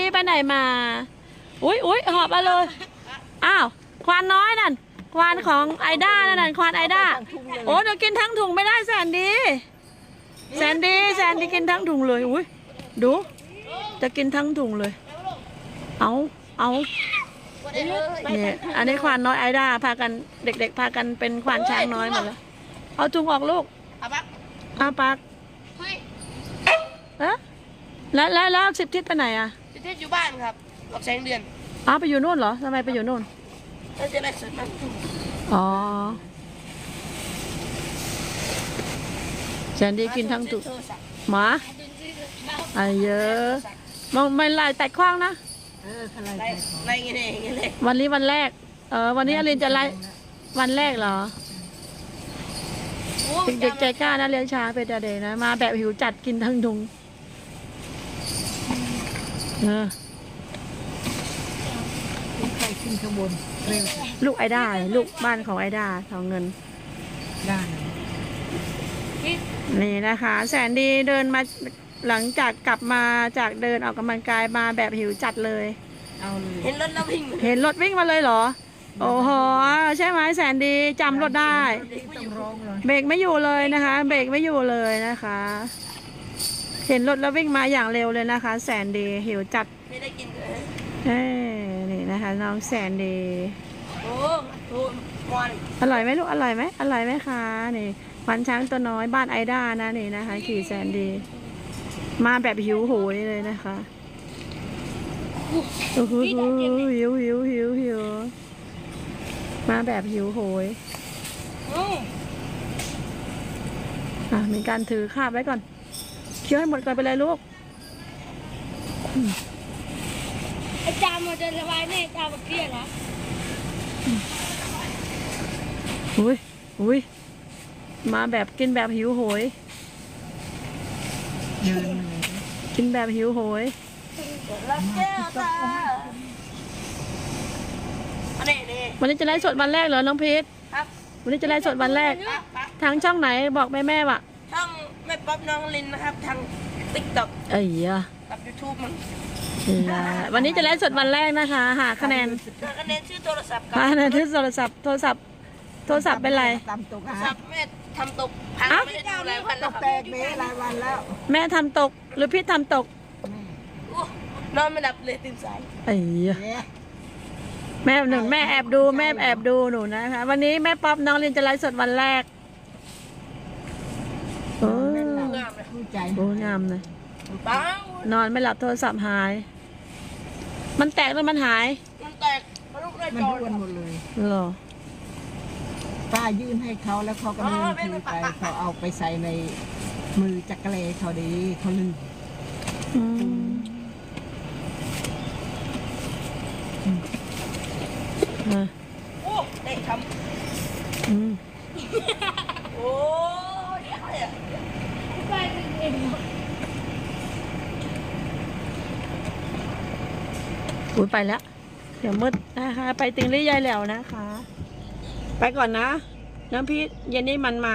ดีไปไหนมา อุ้ยอุ้ยหอบมาเลย อ้าว ควานน้อยนั่น ควานของไอด้านั่นนะควานไอด้า โอ้เดี๋ยวกินทั้งถุงไม่ได้แสนดี แสนดี แสนดีกินทั้งถุงเลย อุ้ยดู จะกินทั้งถุงเลย เอา เอาเนี่ยอันนี้ควานน้อยไอด้าพากันเด็ก ๆ พากันเป็นควานช้างน้อยหมดแล้ว เอาถุงออกลูกเอาปะเอาปักเฮ้ยเอ๊ะแล้วแล้วแล้วสิบทิศไปไหนอะประ เทศอยู่บ้านครับกับแสงเดือนอ้าวไปอยู่นู่นเหรอทำไมไปอยู่นู่นน่าจะได้สดน้ำทุ่งอ๋อแสนดีกินทั้งตุโทรศัพท์หมาไอ้เยอะมองไม่ไล่แตกขว้างนะเอออะไรไรไรเงี้ยเงี้ยเลยวันนี้วันแรก เออวันนี้อลินจะไล่วันแรกเหรอเด็กๆใจกล้านะเลี้ยงช้างเป็นแต่เด็กนะมาแบบหิวจัดกินทั้งทุง เออใครขึ้นข้างบนเร็วลูกไอด้าลูกบ้านของไอด้าทองเงิน ได้นี่นะคะ แสนดีเดินมาหลังจากกลับมาจากเดินออกกำลังกายมาแบบหิวจัดเลย เอาเลยเห็นรถแล้ววิ่งเห็นรถวิ่งมาเลยเหรอ โอ้โหใช่ไหมแสนดีจำรถได้ต้องร้องเลยเบรกไม่อยู่เลยนะคะ เบรกไม่อยู่เลยนะคะ เห็นรถแล้ววิ่งมาอย่างเร็วเลยนะคะ แสนดีหิวจัดไม่ได้กินเลยเอ้ยนี่นะคะ น้องแสนดีโอ้โหมันอร่อยไหมลูกอร่อยไหมอร่อยไหมคะนี่วันช้างตัวน้อยบ้านไอด้านะนี่นะคะ ขี่แสนดี มาแบบหิวโหยเลยนะคะโอ้โหหิวหิวหิวหิวหิวมาแบบหิวโหยอืมอะมีการถือคาบไว้ก่อน เคี้ยวให้หมดก่อนไปเลยลูกไอ้จามมันจะสบายแน่จามมันเครียดนะอุ้ยอุ้ยมาแบบกินแบบหิวโหยเดินมาเลยกินแบบหิวโหยรักแก้วตาอันนี้นี่วันนี้จะไล่สดวันแรกเหรอน้องพีทครับวันนี้จะไล่สดวันแรกปั๊บปั๊บทางช่องไหนบอกแม่แม่ๆว่ะ ช่องแม่ป๊อปน้องลินนะครับ ทางติ๊กต็อกเอ้ยอะกับยูทูบมันวันนี้จะไล่สดวันแรกนะคะ หาคะแนนคะแนนชื่อโทรศัพท์กับหาคะแนนที่โทรศัพท์โทรศัพท์โทรศัพท์เป็นไรตามตกโทรหาศัพท์แม่ทำตกพังอ้าวไม่ได้ดูหลายวันตแล้วกครับแตกเบ้หลายวันแล้ว แม่ทำตกหรือพี่ทำตกอู้นอนไม่หลับเลยตื่นสายเอ้ยอะเอ๊ะแม่หนูแม่แอบดูแม่แอบดูหนูนะคะ วันนี้แม่ป๊อปน้องเรียนจะไลฟ์สดวันแรกโอ้ แม่นหลับ งามเลย รู้ ใจโหงามเลย ปังนอนไม่หลับโทรศัพท์หาย มันแตกแล้วมันหายมันแตกมันลุกได้มันจอด้วนหมดเลยเหรอ ป้ายื่นให้เขาแล้วเขาก็ลืมถือไปเขาเอาไปใส่ในมือจักรเลเขาดีเขาลืมอืมอะโอ้ได้ทอืมำโอ้ยอะไรอะ ไปเป็นเอุ้ยไปแล้ว เดี๋ยวมืดนะคะ ไปติงลี่ยายแหลวนะคะ ไปก่อนนะ น้ำพีชเย็นนี้มันมา